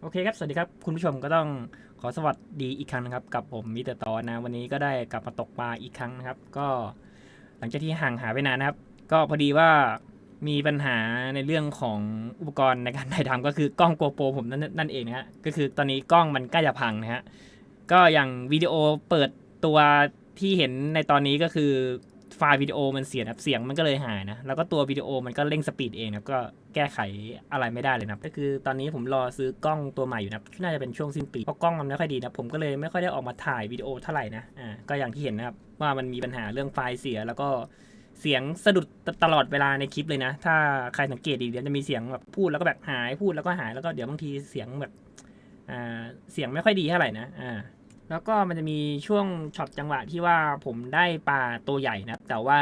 โอเคครับ สวัสดีครับ คุณผู้ชมก็ต้องขอสวัสดีอีกครั้งนะครับ กับผมมิเตอร์ตอนนะ วันนี้ก็ได้กลับมาตกปลาอีกครั้งนะครับ ก็หลังจากที่ห่างหายไปนานนะครับ ก็พอดีว่ามีปัญหาในเรื่องของอุปกรณ์ในการถ่ายทำก็คือกล้องโกโปรผมนั่นนั่นเองนะฮะก็คือตอนนี้กล้องมันใกล้จะพังนะฮะก็อย่างวิดีโอเปิดตัวที่เห็นในตอนนี้ก็คือ ไฟล์วิดีโอมันเสียนะครับเสียงมันก็เลยหายนะ แล้วก็ตัววิดีโอมันก็เร่งสปีดเองนะก็แก้ไขอะไรไม่ได้เลยนะก็คือตอนนี้ผมรอซื้อกล้องตัวใหม่อยู่นะน่าจะเป็นช่วงสิ้นปีเพราะกล้องมันไม่ค่อยดีนะผมก็เลยไม่ค่อยได้ออกมาถ่ายวิดีโอเท่าไหร่นะอ่าก็อย่างที่เห็นนะครับว่ามันมีปัญหาเรื่องไฟล์เสียแล้วก็เสียงสะดุดตลอดเวลาในคลิปเลยนะ ถ้าใครสังเกตดีเดี๋ยวจะมีเสียงแบบพูดแล้วก็แบบหายพูดแล้วก็หายแล้วก็เดี๋ยวบางทีเสียงแบบอ่าเสียงไม่ค่อยดีเท่าไหร่นะอ่า แล้วก็มันจะมีช่วงช็อตจังหวะที่ว่าผมได้ปลาตัวใหญ่นะแต่ว่า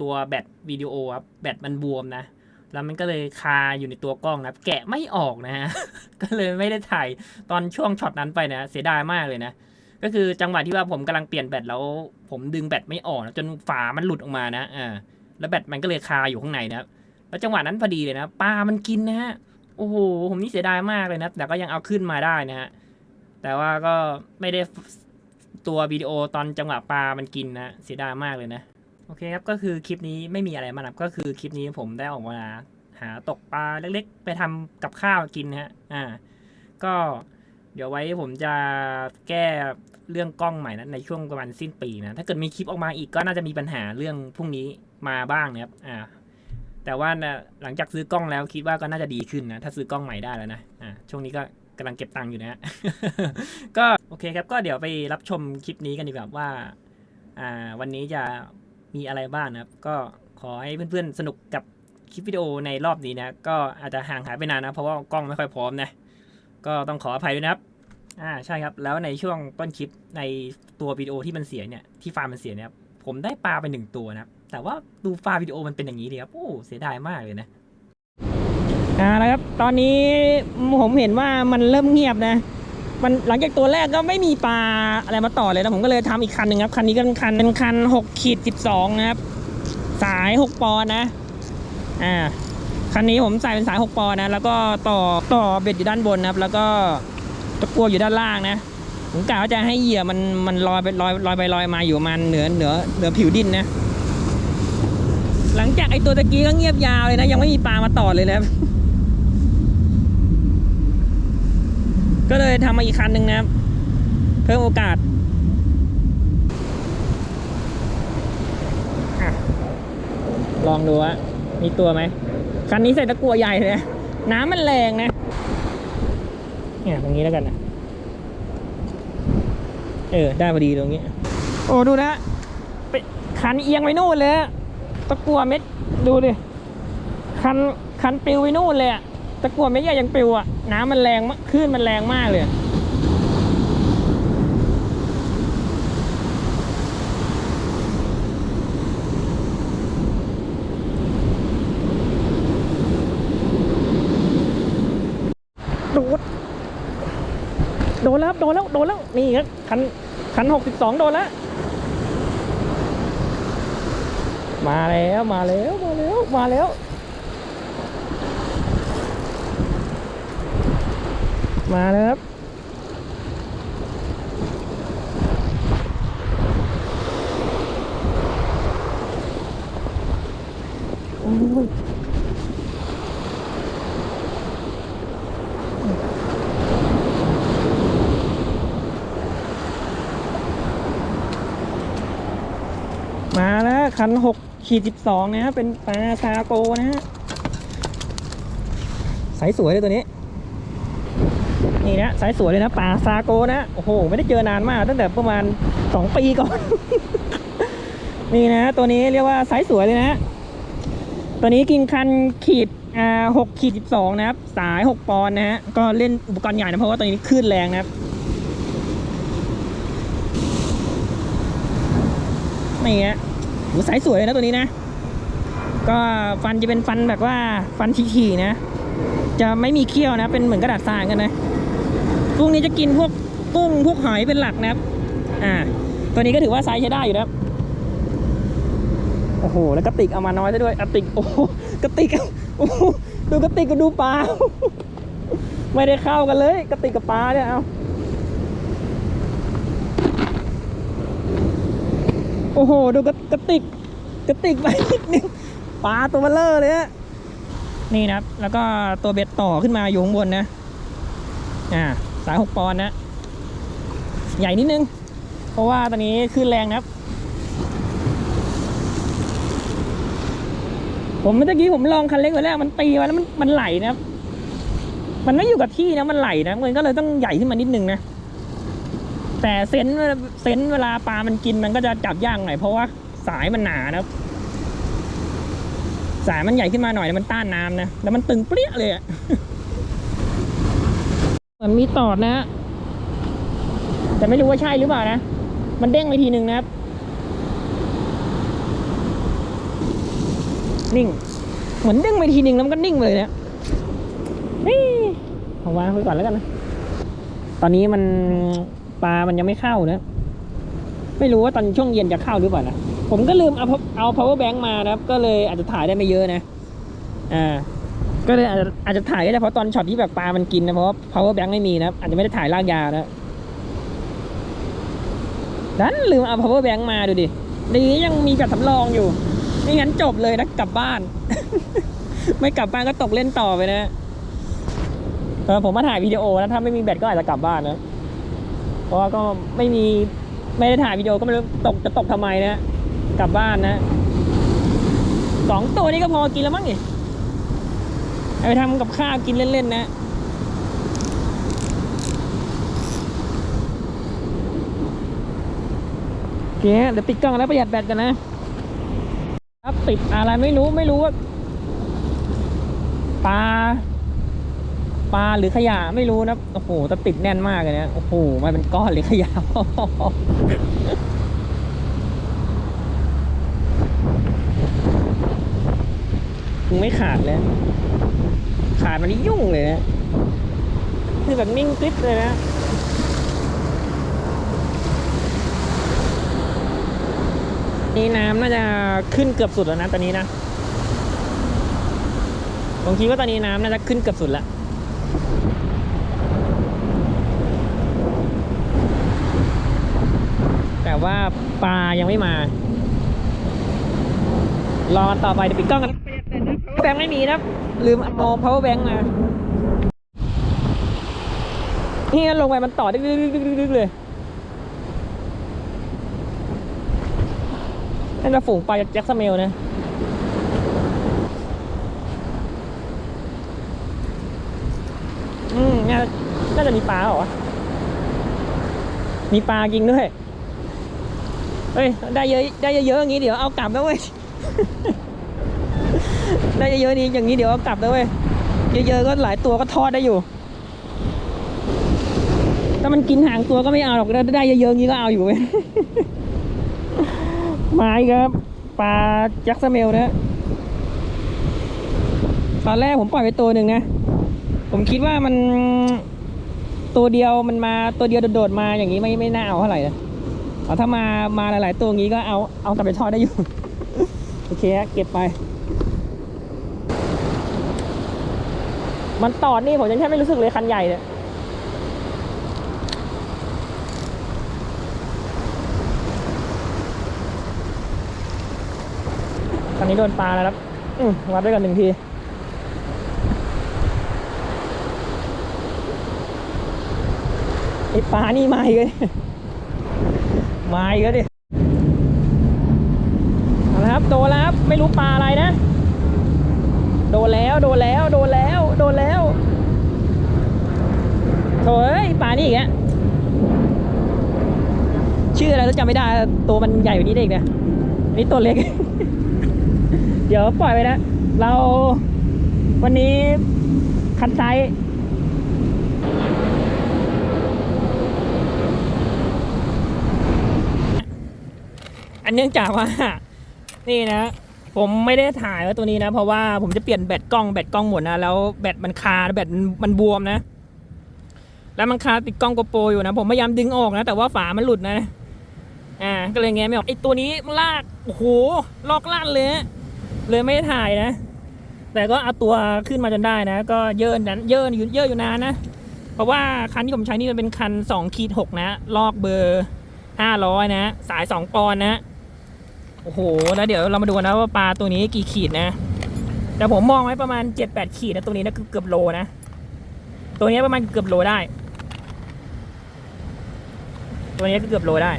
ตัวแบตวิดีโอครับแบตมันบวมนะ แล้วมันก็เลยคาอยู่ในตัวกล้องนะแกะไม่ออกนะฮะก็เลยไม่ได้ถ่ายตอนช่วงช็อตนั้นไปนะเสียดายมากเลยนะก็คือจังหวะที่ว่าผมกำลังเปลี่ยนแบตแล้ว ผมดึงแบตไม่ออกนะจนฝามันหลุดออกมานะอ่าแล้วแบตมันก็เลยคาอยู่ข้างในนะครับแล้วจังหวะนั้นพอดีเลยนะปลามันกินนะฮะโอ้โหผมนี่เสียดายมากเลยนะแต่ก็ยังเอาขึ้นมาได้นะฮะ แต่ว่าก็ไม่ได้ตัววิดีโอตอนจังหวะปลา มันกินนะเสียดายมากเลยนะ โอเคครับ ก็คือคลิปนี้ไม่มีอะไรมากนะครับก็คือคลิปนี้ผมได้ออกมาหาตกปลาเล็กๆ ไปทำกับข้าวกินนะฮะ อ่า ก็เดี๋ยวไว้ผมจะแก้เรื่องกล้องใหม่นะในช่วงประมาณสิ้นปีนะ ถ้าเกิดมีคลิปออกมาอีกก็น่าจะมีปัญหาเรื่องพรุ่งนี้มาบ้างนะครับ อ่า แต่ว่านะหลังจากซื้อกล้องแล้วคิดว่าก็น่าจะดีขึ้นนะ ถ้าซื้อกล้องใหม่ได้แล้วนะ อ่า ช่วงนี้ก็ำลังเก็บตังค์อยู่นะฮะก็โอเคครับก็เดี๋ยวไปรับชมคลิปนี้กันดีกว่าว่าอ่าวันนี้จะมีอะไรบ้างนะครับ ก็ขอให้เพื่อนๆสนุกกับคลิปวิดีโอในรอบนี้นะ ก็อาจจะห่างหายไปนานนะ เพราะว่ากล้องไม่ค่อยพร้อมนะ ก็ต้องขออภัยด้วยนะครับ อ่าใช่ครับ แล้วในช่วงต้นคลิปในตัววิดีโอที่มันเสียเนี่ยที่ไฟล์มมันเสียเนี่ยผมได้ปลาไปหนึ่งตัวนะแต่ว่าดูไฟล์วิดีโอมันเป็นอย่างนี้เลยครับโอ้เสียดายมากเลยนะ อ่าแล้วครับ ตอนนี้ผมเห็นว่ามันเริ่มเงียบนะ มันหลังจากตัวแรกก็ไม่มีปลาอะไรมาต่อเลยนะ ผมก็เลยทำอีกคันหนึ่งครับ คันนี้ก็เป็นคันเป็นคัน6ขีด12นะครับ สาย6ปอนนะ อ่า คันนี้ผมใส่เป็นสาย6ปอนนะ แล้วก็ต่อต่อเบ็ดอยู่ด้านบนนะครับ แล้วก็ตะกัวอยู่ด้านล่างนะ ผมกะว่าจะให้เหยื่อมันมันลอยไปลอยลอยไปลอยมาอยู่มันเหนือเหนือเหนือผิวดินนะหลังจากไอตัวตะกี้ก็เงียบยาวเลยนะ ยังไม่มีปลามาต่อเลยนะครับ ก็เลยทำมาอีกคันหนึ่งนะครับ เพิ่มโอกาสอลองดูว่ามีตัวไหมคันนี้ใส่ตะกัวใหญ่เลยนะน้ำมันแรงนะเนี่ยตรงนี้แล้วกันนะเออ ได้พอดีตรงนี้ โอ้ดูนะไปคันเอียงไปนู่นเลย ตะกัวเม็ดดูดิ คันคันปลิวไปนู่นเลยอะ ตะกัวเม็ดใหญ่ยังปลิวอะน้ำมันแรงมากคลื่นมันแรงมากเลยโดดโดนแล้วครับ โดนแล้ว โดนแล้ว นี่ครับ คัน คันหกสิบสองโดนแล้ว มาแล้ว มาแล้ว มาแล้ว มาแล้ว มาแล้วครับโอ้ยมาแล้วคันหกขีดสิบสองนะฮะเป็นปลาซาโกนะฮะใสสวยเลยตัวนี้ นี่นะสายสวยเลยนะป่าซาโกนะ โอ้โห ไม่ได้เจอนานมากตั้งแต่ประมาณ 2 ปีก่อน นี่นะ ตัวนี้เรียกว่าสายสวยเลยนะ ตัวนี้กินคันขีดอ่าหกขีดสิบสองนะครับ สาย 6 ปอนนะฮะ ก็เล่นอุปกรณ์ใหญ่นะเพราะว่าตัวนี้คลื่นแรงนะครับ นี่ฮะโหสายสวยเลยนะตัวนี้นะ ก็ฟันจะเป็นฟันแบบว่าฟันถี่ๆนะจะไม่มีเขี้ยวนะ เป็นเหมือนกระดาษทรายกันนะ กุ้งนี้จะกินพวกกุ้งพวกหอยเป็นหลักนะครับ อ่า ตัวนี้ก็ถือว่าไซส์ใช้ได้อยู่นะครับ โอ้โห แล้วกระติกเอามาน้อยซะด้วยกระติก โอ้กระติก โอ้ดูกระติกก็ดูปลา ไม่ได้เข้ากันเลยกระติกกับปลาเนี่ย เอาโอ้โห ดูกระกระติก กระติกไปนิดนึงปลาตัวเบลเลอร์เลยฮะนี่นะครับ แล้วก็ตัวเบ็ดต่อขึ้นมาอยู่ข้างบนนะ อ่า สายหกปอนด์นะ ใหญ่นิดนึง เพราะว่าตอนนี้ขึ้นแรงนะครับ ผมเมื่อกี้ผมลองคันเล็กไว้แล้วมันตีมาแล้วมันมันไหลนะครับ มันไม่อยู่กับที่นะมันไหลนะมันก็เลยต้องใหญ่ขึ้นมานิดนึงนะแต่เซนส์เซนส์เวลาปลามันกินมันก็จะจับยากหน่อยเพราะว่าสายมันหนานะครับ สายมันใหญ่ขึ้นมาหน่อยมันต้านน้ำนะแล้วมันตึงเปรี้ยเลยอะ มันมีตอดนะฮะแต่ไม่รู้ว่าใช่หรือเปล่านะ มันเด้งไปทีหนึ่งนะครับ นิ่ง เหมือนเด้งไปทีหนึ่งแล้วมันก็นิ่งเลยเนะนี่เอาวางไว้ก่อนแล้วกันนะ ตอนนี้มันปลามันยังไม่เข้านะ ไม่รู้ว่าตอนช่วงเย็นจะเข้าหรือเปล่านะ ผมก็ลืมเอาเอา power bank มานะครับ ก็เลยอาจจะถ่ายได้ไม่เยอะนะ อ่า ก็เลยอาจจะอาจจะถ่ายก็ได้เพราะตอนช็อตที่แบบปลามันกินนะเพราะว่า power bank ไม่มีนะอาจจะไม่ได้ถ่ายลากยาวนะดันลืมเอา power bank มาดูดิดียังมีแบบสำรองอยู่ไม่งั้นจบเลยนะกลับบ้าน ไม่กลับบ้านก็ตกเล่นต่อไปนะเออผมมาถ่ายวิดีโอนะถ้าไม่มีแบตก็อาจจะกลับบ้านนะเพราะว่าก็ไม่มีไม่ได้ถ่ายวิดีโอก็ไม่รู้ตกจะตกทำไมนะกลับบ้านนะสองตัวนี้ก็พอกินแล้วมั้งนี่ เอาไปทำกับข้าวกินเล่นๆนะโอเคเดี๋ยวปิดกล้องแล้วประหยัดแบตกันนะครับติดอะไรไม่รู้ไม่รู้ว่าปลาปลาหรือขยะไม่รู้นะโอ้โหแต่ติดแน่นมากเลยนะโอ้โหมันเป็นก้อนหรือขยะึงไม่ขาดเลย ขาดมันนี่ยุ่งเลยนะคือแบบนิ่งกริบเลยนะนี่น้ำน่าจะขึ้นเกือบสุดแล้วนะตอนนี้นะผมคิดว่าตอนนี้น้ำน่าจะขึ้นเกือบสุดแล้วแต่ว่าปลายังไม่มา รอต่อไปเดี๋ยวปิดกล้องกันแบงไม่มีนะ ลืมเอา power bank มานี่ลงไปมันต่อดึกๆๆๆๆเลยน่าจะฝูงปลาจากแจ็คสเมลนะอืมน่าจะมีปลาเหรอ มีปลาจริงด้วย เฮ้ย ได้เยอะ ได้เยอะๆอย่างนี้เดี๋ยวเอากลับแล้วเว้ย ได้เยอะๆนี้อย่างนี้เดี๋ยวเอากลับแล้วเว้ยเยอะๆก็หลายตัวก็ทอดได้อยู่ ถ้ามันกินหางตัวก็ไม่เอาหรอกได้เยอะๆอย่างนี้ก็เอาอยู่เว้ยมาอีกครับปลาแจ็คสเมลนะตอนแรกผมปล่อยไปตัวหนึ่งนะ ผมคิดว่ามันตัวเดียวมันมาตัวเดียวโดดๆมาอย่างนี้ไม่ไม่น่าเอาเท่าไหร่นะถ้ามามาหลายๆตัวอย่างนี้ก็เอาเอากลับไปทอดได้อยู่ โอเคฮะเก็บไป มันตอดนี่ผมยังแค่ไม่รู้สึกเลยคันใหญ่เนี่ยตอนนี้โดนปลาแล้วครับอืมวัดด้วยกันหนึ่งทีไอปลานี่มาอีกเลยมาอีกแล้วดิเอาละครับโดนแล้วครับ ไม่รู้ปลาอะไรนะ โดนแล้ว โดนแล้ว โดนแล้ว โดนแล้ว โถ่เอ้ยปลานี่อีกอะชื่ออะไรแล้วจำไม่ได้ ตัวมันใหญ่กว่านี้ได้อีกนะอันนี่ตัวเล็ก เดี๋ยวปล่อยไปนะ เราวันนี้คัดไซส์อันเนื่องจากว่า นี่นะ ผมไม่ได้ถ่ายไว้ตัวนี้นะ เพราะว่าผมจะเปลี่ยนแบตกล้องแบตกล้องหมดนะ แล้วแบตมันคาแบตมันบวมนะ แล้วมันคาติดกล้องโกโปรอยู่นะ ผมพยายามดึงออกนะ แต่ว่าฝามันหลุดนะ อ่า ก็เลยแงไม่ออกไอตัวนี้มันลาก โอ้โห ลอกลั่นเลย เลยไม่ได้ถ่ายนะ แต่ก็เอาตัวขึ้นมาจนได้นะ ก็เยอะนั้นเยอะอยู่เยอะอยู่นานนะ เพราะว่าคันที่ผมใช้นี่มันเป็นคัน2ขีด6นะ ลอกเบอร์ 500 นะ สาย 2 ปอนนะ โอ้โห แล้วเดี๋ยวเรามาดูนะว่าปลาตัวนี้กี่ขีดนะ แต่ผมมองไว้ประมาณ 7-8 ขีดนะตัวนี้นะคือเกือบโลนะ ตัวนี้ประมาณเกือบโลได้ ตัวนี้ก็เกือบโลได้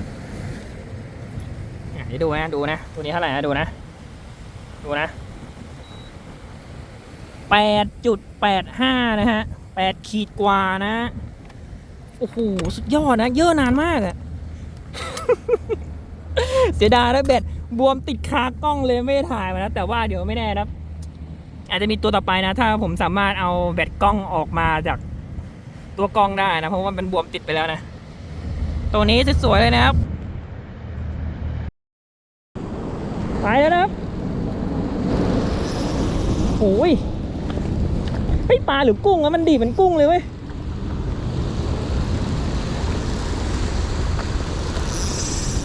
เดี๋ยวดูนะดูนะ ตัวนี้เท่าไหร่นะดูนะ ดูนะแปดจุดแปดห้านะฮะแปดขีดกว่านะ โอ้โห สุดยอดนะ เยอะนานมากอะเสียดายนะเบ็ดบวมติดคากล้องเลยไม่ได้ถ่ายมานะแต่ว่าเดี๋ยวไม่แน่นะอาจจะมีตัวต่อไปนะ ถ้าผมสามารถเอาแบตกล้องออกมาจากตัวกล้องได้นะ เพราะว่ามันบวมติดไปแล้วนะ ตัวนี้สวยๆเลยนะครับ ไปแล้วนะครับโอ้ยไอปลาหรือกุ้งอะมันดีเหมือนกุ้งเลยเว้ย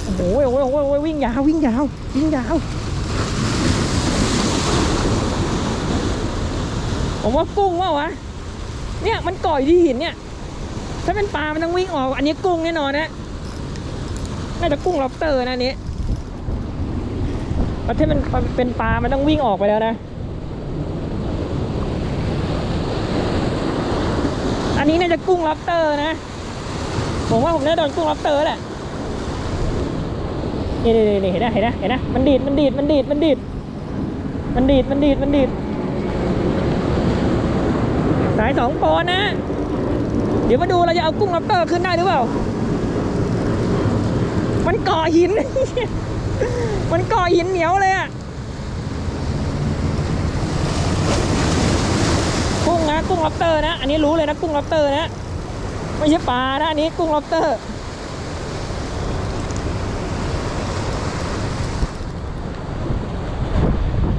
โอ้โหโอ้โหโอ้โหโอ้โหวิ่งยาววิ่งยาววิ่งยาว ผมว่ากุ้งว่าวะ เนี่ยมันก่อยที่หินเนี่ย ถ้าเป็นปลา มันต้องวิ่งออก อันนี้กุ้งแน่นอนนะน่าจะกุ้งล็อบสเตอร์นะอันนี้ประเทศมันเป็นปลา มันต้องวิ่งออกไปแล้วนะ อันนี้น่าจะกุ้งล็อบสเตอร์นะ ผมว่าผมน่าโดนกุ้งล็อบสเตอร์แหละนี่นี่นี่เห็นไหมเห็นไหมเห็นไหมมันดีดมันดีดมันดีดมันดีดมันดีดมันดีดมันดีดสายสองปอนนะ เดี๋ยวมาดูเราจะเอากุ้งล็อบสเตอร์ขึ้นได้หรือเปล่า มันก่อหิน มันก่อหินเหนียวเลยอะกุ้งนะกุ้งล็อบสเตอร์นะ อันนี้รู้เลยนะกุ้งล็อบสเตอร์นะ ไม่ใช่ปลานะอันนี้กุ้งล็อบสเตอร์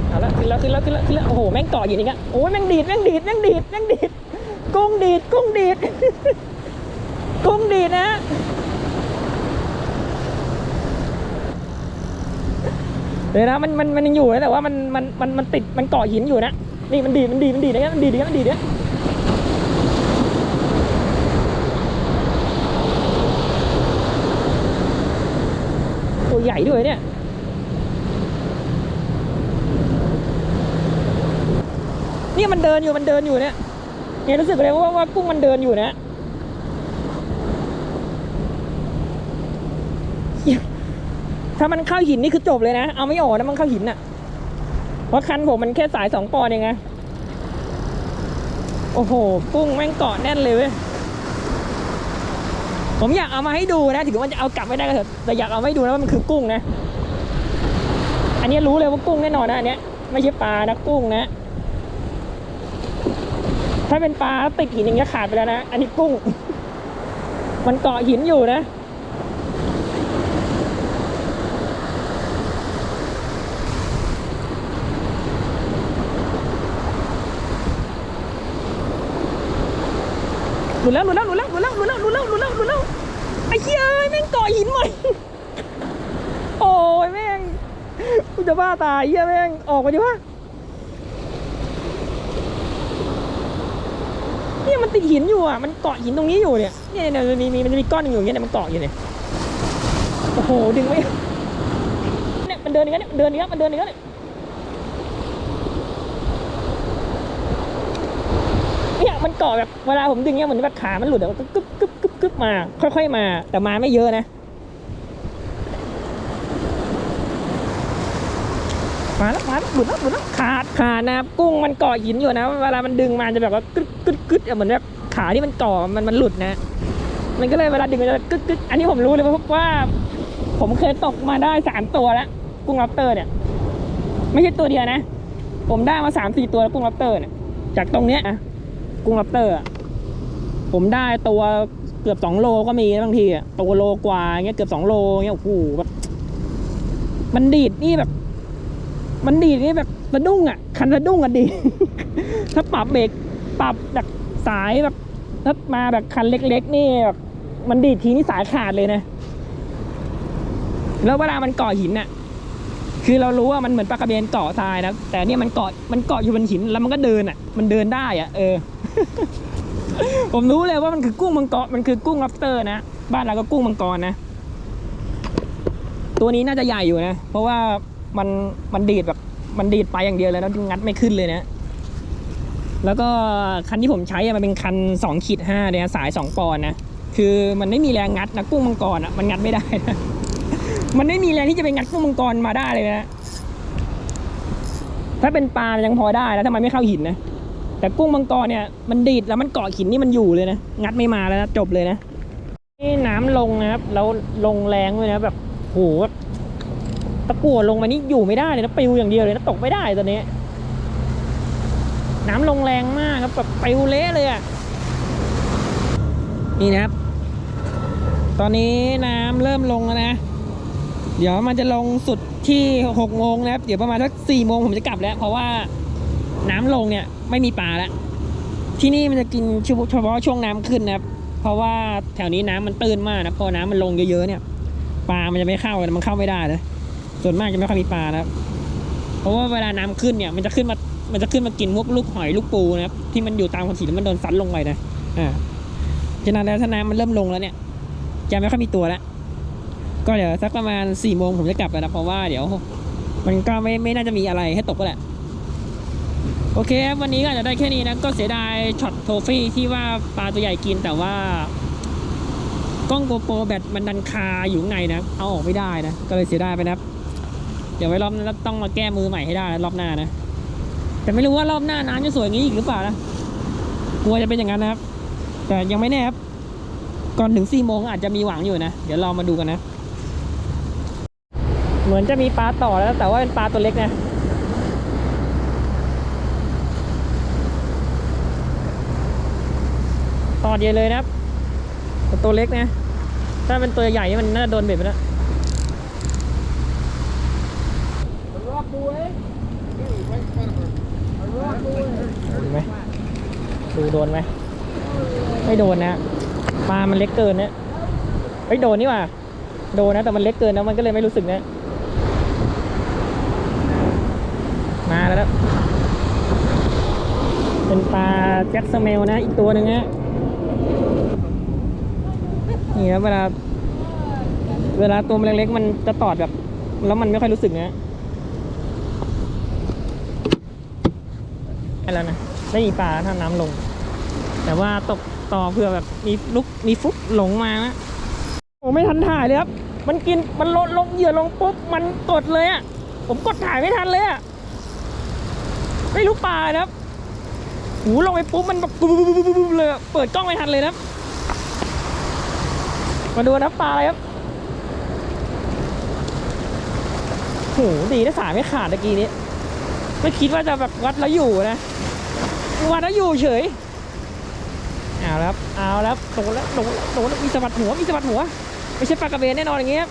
เอาละขึ้นแล้วขึ้นแล้วขึ้นแล้วขึ้นแล้วโอ้โหแม่งเกาะอยู่นี่กะโอ้ยแม่งดีดแม่งดีดแม่งดีดแม่งดีด กุ้งดีด กุ้งดีด กุ้งดีดนะ เดี๋ยวนะมันมันมันยังอยู่นะแต่ว่ามันมันมันมันติดมันเกาะหินอยู่นะ นี่มันดีดมันดีดมันดีดนะมันดีดนะมันดีดนะตัวใหญ่ด้วยเนี่ยนี่มันเดินอยู่มันเดินอยู่เนี่ย เนี่ยรู้สึกเลยว่าว่ากุ้งมันเดินอยู่นะถ้ามันเข้าหินนี่คือจบเลยนะ เอาไม่ออกนะมันเข้าหินน่ะเพราะคันผมมันแค่สายสองปอนเองไงโอ้โห กุ้งแม่งเกาะแน่นเลยเว้ยผมอยากเอามาให้ดูนะถึงมันจะเอากลับไม่ได้ก็เถอะแต่อยากเอามาให้ดูนะว่ามันคือกุ้งนะ อันนี้รู้เลยว่ากุ้งแน่นอนนะอันเนี้ยไม่ใช่ปลานะกุ้งนะ ถ้าเป็นปลาติดหินอย่างเงี้ยขาดไปแล้วนะ อันนี้กุ้ง มันเกาะหินอยู่นะหลุดแล้วหลุดแล้วหลุดแล้วหลุดแล้วหลุดแล้วหลุดแล้วหลุดแล้วหลุดแล้วไอ้เหี้ยแม่งเกาะหินหม่โอ้ยแม่งกูจะบ้าตายเหี้ยแม่งออกมาดิวะ เนี่ยมันติดหินอยู่อะ มันเกาะหินตรงนี้อยู่เนี่ย เนี่ยเนี่ยมันมีมีมันจะมีก้อนหนึงอยู่อย่างเงี้ยเนี่ยมันเกาะอยู่เนี่ย โอ้โห ดึงไม่เนี่ยมันเดินอย่างเงี้ยเนี่ยมันเดินอย่างเงี้ยมันเดินอย่างเงี้ยเนี่ยเนี่ยมันเกาะแบบเวลาผมดึงเนี่ยเหมือนแบบขา มันหลุดแบบกึ๊บกึ๊บกึ๊บกึ๊บมา ค่อย ๆ มา แต่มาไม่เยอะนะ มาแล้วมาแล้วหลุดแล้วหลุดแล้วขาดขาดนะครับกุ้งมันเกาะหินอยู่นะ เวลามันดึงมาจะแบบว่ากึดกึดกึดเหมือนแบบขาที่มันเกาะมันมันหลุดนะ มันก็เลยเวลาดึงมันจะกึดกึดอันนี้ผมรู้เลยเพราะว่า ผมเคยตกมาได้สามตัวแล้วกุ้งล็อบสเตอร์เนี่ย ไม่ใช่ตัวเดียวนะ ผมได้มาสามสี่ตัวแล้วกุ้งล็อบสเตอร์เนี่ยจากตรงเนี้ยอะกุ้งล็อบสเตอร์อะผมได้ตัวเกือบสองโลก็มีบางทีอะตัวโลกว่าเงี้ยเกือบสองโลเงี้ยโอ้โหแบบมันดีดนี่แบบ มันดีนี่แบบสะดุ้งอะ คันสะดุ้งอะดี ถ้าปรับเบรกปรับจากสายแบบถ้ามาแบบคันเล็ก ๆ นี่แบบมันดีดทีนี่สายขาดเลยนะ แล้วเวลามันเก่อหินน่ะ คือเรารู้ว่ามันเหมือนปลากระเบนเกาะทรายนะ แต่เนี่ยมันเกาะมันเกาะอยู่บนหินแล้วมันก็เดินอะ มันเดินได้อะ เออ ผมรู้เลยว่ามันคือกุ้งมังกรมันคือกุ้ง lobster นะ บ้านเราก็กุ้งมังกรนะ ตัวนี้น่าจะใหญ่อยู่นะ เพราะว่า มันมันดีดแบบมันดีดไปอย่างเดียวเลยแล้วงัดไม่ขึ้นเลยนะ แล้วก็คันที่ผมใช้อะมันเป็นคัน2ขีดห้าเนี่ยสาย2ปอนนะคือมันไม่มีแรงงัดนะกุ้งมังกรอะมันงัดไม่ได้นะมันไม่มีแรงที่จะไปงัดกุ้งมังกรมาได้เลยนะถ้าเป็นปลายังพอได้แล้วทำไมไม่เข้าหินนะแต่กุ้งมังกรเนี่ยมันดีดแล้วมันเกาะหินนี่มันอยู่เลยนะงัดไม่มาแล้วนะจบเลยนะนี่น้ำลงนะครับแล้วลงแรงด้วยนะแบบโห ตะกั่วลงมานี่อยู่ไม่ได้เลยนะปิวอย่างเดียวเลยนะตกไม่ได้ตอนนี้น้ำลงแรงมากครับแบบปิวเละเลยอะนี่นะครับ ตอนนี้น้ำเริ่มลงแล้วนะเดี๋ยวมันจะลงสุดที่หกโมงนะครับ เดี๋ยวประมาณสักสี่โมงผมจะกลับแล้ว เพราะว่าน้ำลงเนี่ยไม่มีปลาแล้วที่นี่มันจะกินเฉพาะช่วงน้ำขึ้นนะครับ เพราะว่าแถวนี้น้ำมันตื้นมากนะพอน้ำมันลงเยอะๆเนี่ย ปลามันจะไม่เข้ามันเข้าไม่ได้นะ ส่วนมากจะไม่ค่อยมีปลานะครับ เพราะว่าเวลาน้ำขึ้นเนี่ยมันจะขึ้นมา มันจะขึ้นมากินพวกลูกหอยลูกปูนะครับ ที่มันอยู่ตามคนหินแล้วมันโดนซัดลงไปนะ อ่าฉะนั้นแล้วถ้าน้ำมันเริ่มลงแล้วเนี่ย จะไม่ค่อยมีตัวแล้วก็เดี๋ยวสักประมาณ4ี่โมงผมจะกลับแล้วนะเพราะว่าเดี๋ยว มันก็ไม่ไม่น่าจะมีอะไรให้ตกก็แหละโอเคครับวันนี้ก็จะได้แค่นี้นะก็เสียดายช็อตโทฟี่ที่ว่าปลาตัวใหญ่กินแต่ว่ากล้องโกโปรแบตมันดันคาอยู่ข้างในนะ เอาออกไม่ได้นะ ก็เลยเสียดายไปนะครับ เดี๋ยวไว้รอบหน้าต้องมาแก้มือใหม่ให้ได้รอบหน้านะ แต่ไม่รู้ว่ารอบหน้าน้ำจะสวยงี้อีกหรือเปล่านะ กลัวจะเป็นอย่างนั้นนะครับ แต่ยังไม่แน่ครับ ก่อนถึง4โมงอาจจะมีหวังอยู่นะ เดี๋ยวเรามาดูกันนะ เหมือนจะมีปลาต่อแล้ว แต่ว่าเป็นปลาตัวเล็กนะต่อเดียวเลยนะครับแต่ตัวเล็กนะ ถ้าเป็นตัวใหญ่นี่มันน่าจะโดนเบ็ดไปแล้วโดนไหมดู โดนไหมไม่โดนนะปลามันเล็กเกินนะเฮ้ยโดนนี่ว่าโดนนะแต่มันเล็กเกินนะมันก็เลยไม่รู้สึกนะมาแล้ว เป็นปลาแจ็คสเมลนะอีกตัวหนึ่งนะนี่นะเวลา เวลาตัวมันเล็กๆมันจะตอดแบบ แล้วมันไม่ค่อยรู้สึกนะได้แล้วนะไม่มีปลาถ้าน้ำลง แต่ว่าตกต่อเพื่อแบบมีลุกมีฟุกหลงมานะโอ้ไม่ทันถ่ายเลยครับ มันกินมันลงลงเหยื่อลงปุ๊บมันกดเลยอะ่ะผมกดถ่ายไม่ทันเลยอะ่ะไม่รู้ปลานะครับหูลงไปปุ๊บมันแบบเลยเปิดกล้องไม่ทันเลยนะมาดูนะปลาอะไรครับโหดีนะสายไม่ขาดตะกี้นี้ ไม่คิดว่าจะแบบวัดแล้วอยู่นะวัดแล้วอยู่เฉย เอาแล้วเอาแล้วโดนแล้วโดนแล้วโดนมีสะบัดหัวมีสะบัดหัว ไม่ใช่ปลากระเบนแน่นอนอย่างเงี้ย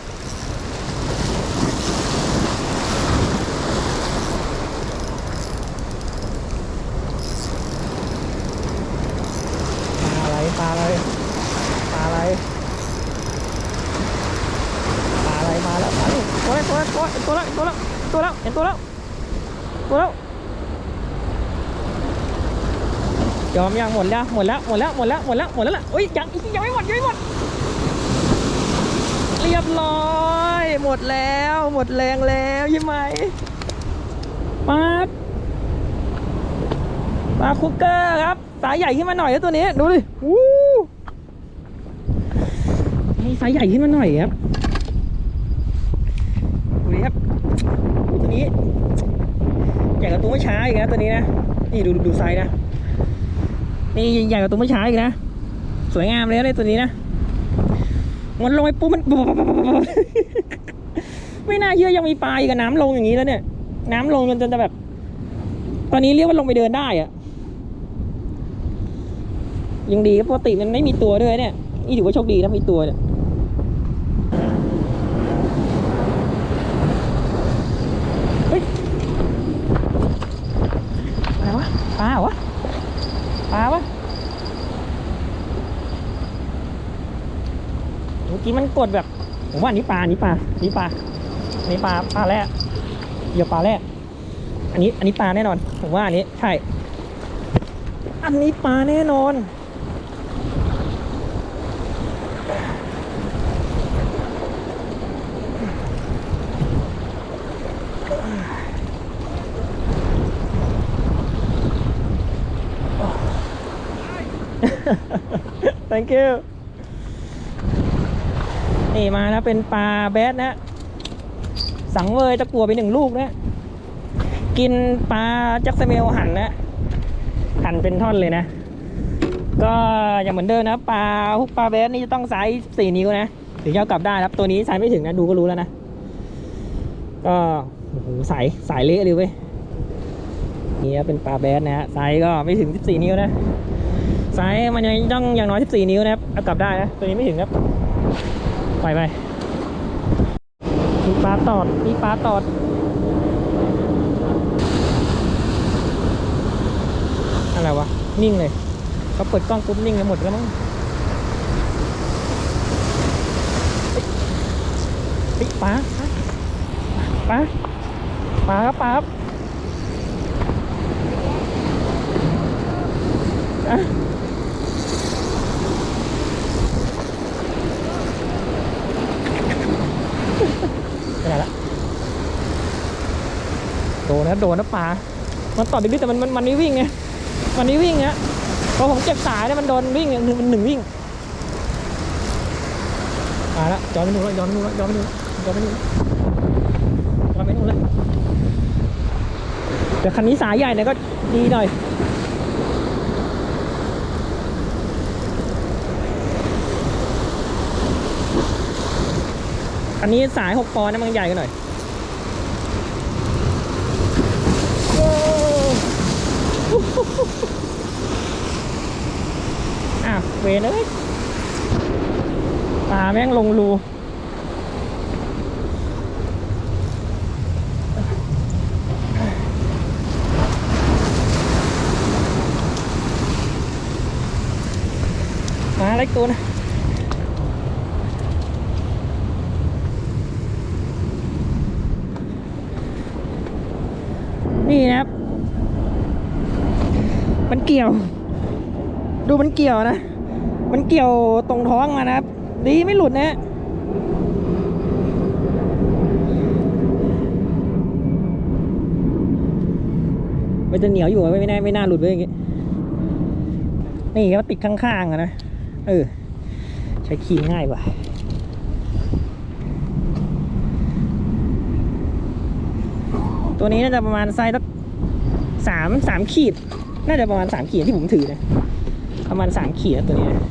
ปลาอะไรปลาอะไรปลาอะไรมาแล้วมาแล้วตัวล้วตัวแล้วตัวแล้วตัวแล้วตัวแล้วเห็นตัวแล้วตัวแล้ว ยอมยังหมดแล้วหมดแล้วหมดแล้วหมดแล้วหมดแล้วหมดแล้วล่ะอุ้ยยังยังไม่หมดยังไม่หมด เรียบร้อย หมดแล้ว หมดแรงแล้วใช่ไหมปลาปลาคุกเกอร์ครับสายใหญ่ขึ้นมาหน่อยแล้วตัวนี้ดูดิวู้ให้สายใหญ่ขึ้นมาหน่อยครับดูดิครับตัวนี้ใหญ่กว่าตัวเมื่อเช้าอีกนะตัวนี้นะนี่ดูดูดูไซส์นะ นี่ใหญ่กว่าตัวเมื่อเช้าอีกนะ สวยงามเลยนะตัวนี้นะ มันลงไปปุ๊บมัน ไม่น่าเชื่อยังมีปลาอีกอะน้ำลงอย่างนี้แล้วเนี่ย น้ำลงจนจะแบบ ตอนนี้เรียกว่าลงไปเดินได้อะยังดีปกติมันไม่มีตัวด้วยเนี่ย นี่ถือว่าโชคดีนะมีตัวเนี่ยเฮ้ยอะไรวะปลาเหรอวะ ปลาวะเมันกดแบบ ผมว่านี้ปลาอันนี้ปลาอันนี้ปลาอันนี้ปลาปลาแล้วเหยื่อปลาแรกอันนี้อันนี้ปลาแน่นอน ผมว่าอันนี้ใช่ อันนี้ปลาแน่นอน thank you นี่มาแล้วเป็นปลาแบดนะ สังเวยตะกัวไปหนึ่งลูกนะ กินปลาจักสเมลหั่นนะ หั่นเป็นท่อนเลยนะ ก็อย่างเหมือนเดิมนะปลาพวกปลาแบดนี่จะต้องไซส์สี่นิ้วนะถึงจะกลับได้ครับตัวนี้ไซส์ไม่ถึงนะดูก็รู้แล้วนะ ก็โอ้โหสายสายเละเลยเว้ยนี่เป็นปลาแบดนะฮะไซส์ก็ไม่ถึง 14 นิ้วนะไซส์มันยังต้องอย่างน้อย 14 นิ้วนะครับเอากลับได้นะตัวนี้ไม่ถึงครับ ไปไปมีปลาตอด มีปลาตอด อะไรวะ นิ่งเลย เขาเปิดกล้องปุ๊บนิ่งเลยหมดแล้วมั้งเฮ้ยเฮ้ยปลาปลาปลาครับปลาครับอะไปไหนละ โดนนะโดนนะปลามันต่อดึกๆแต่มันมันมันไม่วิ่งไงมันไม่วิ่งฮะพอผมเจ็บสายเนี่ยมันโดนวิ่งอย่างนึ่งมันหนึ่งวิ่งมาแล้วย้อนไปนู่นแล้วย้อนไปนู่นแล้วย้อนไปนู่นย้อนไปนู่นย้อนไปนู่นเลยแต่คันนี้สายใหญ่เนี่ยก็ดีหน่อยอันนี้สายหกปอนด์นะมันใหญ่กันหน่อยโอ้อะเวนเอ้ยปลาแม่งลงรูมาเล็กตัวนะนี่นะครับ มันเกี่ยว ดูมันเกี่ยวนะ มันเกี่ยวตรงท้องมานะครับ ดีไม่หลุดนะมันจะเหนียวอยู่อะไม่น่าไม่น่าหลุดไว้อย่างงี้ นี่ก็ติดข้างๆอะนะ เออ ใช้คีย์ง่ายกว่าตัวนี้น่าจะประมาณไซส์สักสามสามขีด น่าจะประมาณสามขีดที่ผมถือนะ ประมาณสามขีดตัวนี้นะ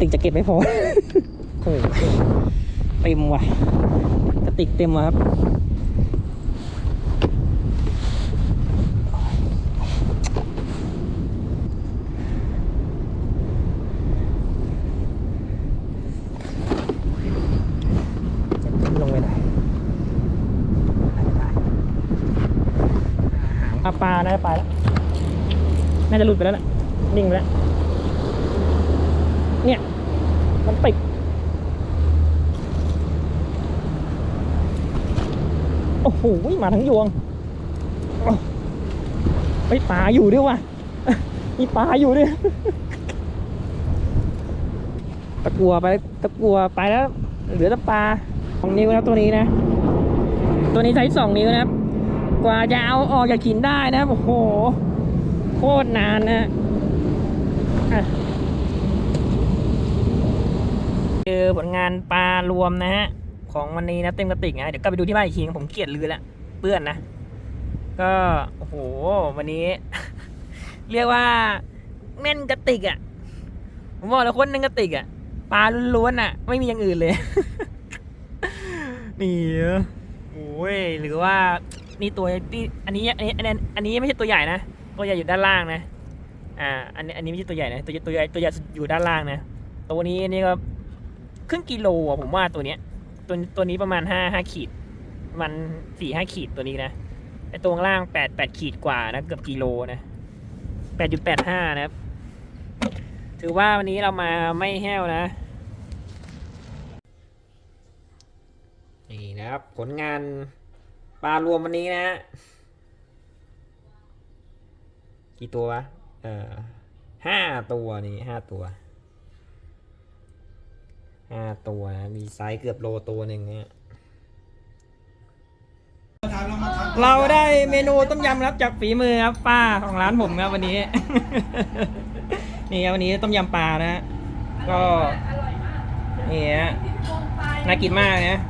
ติกจะเก็บไม่พอโอ้เต็มว่ะกระติกเต็มว่ะครับลงไปไหนอยหางปลา น่าจะไปแล้ว น่าจะหลุดไปแล้วแหละนิ่งไปแล้ว เนี่ย มันติด โอ้โหมาทั้งยวงโอ้ปลาอยู่ด้วยว่ะมีปลาอยู่ด้วยตะกัวไปตะกัวไปแล้ว เหลือแต่ปลาสองนิ้วนะตัวนี้นะ ตัวนี้ใช้สองนิ้วนะครับ กว่าจะเอาออกจากหินได้นะโอ้โหโคตรนานนะอะคือผลงานปลารวมนะฮะ ของวันนี้นะเต็มกระติกนะเดี๋ยวกลับไปดูที่บ้านอีกทีผมเกลียดลือแล้วเปื้อนนะ ก็โอ้โหวันนี้ เรียกว่าแม่นกระติกอะ่ะผมบอกแล้วคนนึงกระติกอะ่ะปลาล้วนๆอะ ไม่มีอย่างอื่นเลยนี่โอ้ยหรือว่านี่ตัวนี่อันนี้อันนี้อันนี้อันนี้ไม่ใช่ตัวใหญ่นะตัวใหญ่อยู่ด้านล่างนะอ่าอันนี้อันนี้ไม่ใช่ตัวใหญ่นะตัวใหญ่ตัวใหญ่ตัวใหญ่อยู่ด้านล่างนะตัวนี้นี่ก็ครึ่งกิโลอะผมว่าตัวเนี้ย ตัวตัวนี้ประมาณห้าห้าขีดประมันสี่ห้าขีดตัวนี้นะไอตัวล่างแปดแปดขีดกว่านะเกือบกิโลนะแปดจุดแปดห้านะครับ ถือว่าวันนี้เรามาไม่แห้วนะ นี่นะครับ ผลงานปลารวมวันนี้นะฮะกี่ตัววะเออห้าตัวนี่ห้าตัว ห้าตัวนะมีไซส์เกือบโลตัวหนึ่งเนี่ยเราได้เมนูต้มยำครับจากฝีมือครับป้าของร้านผมครับวันนี้ นี่ครับวันนี้ต้มยำปลานะฮะก็นี่ฮะน่ากินมากนะ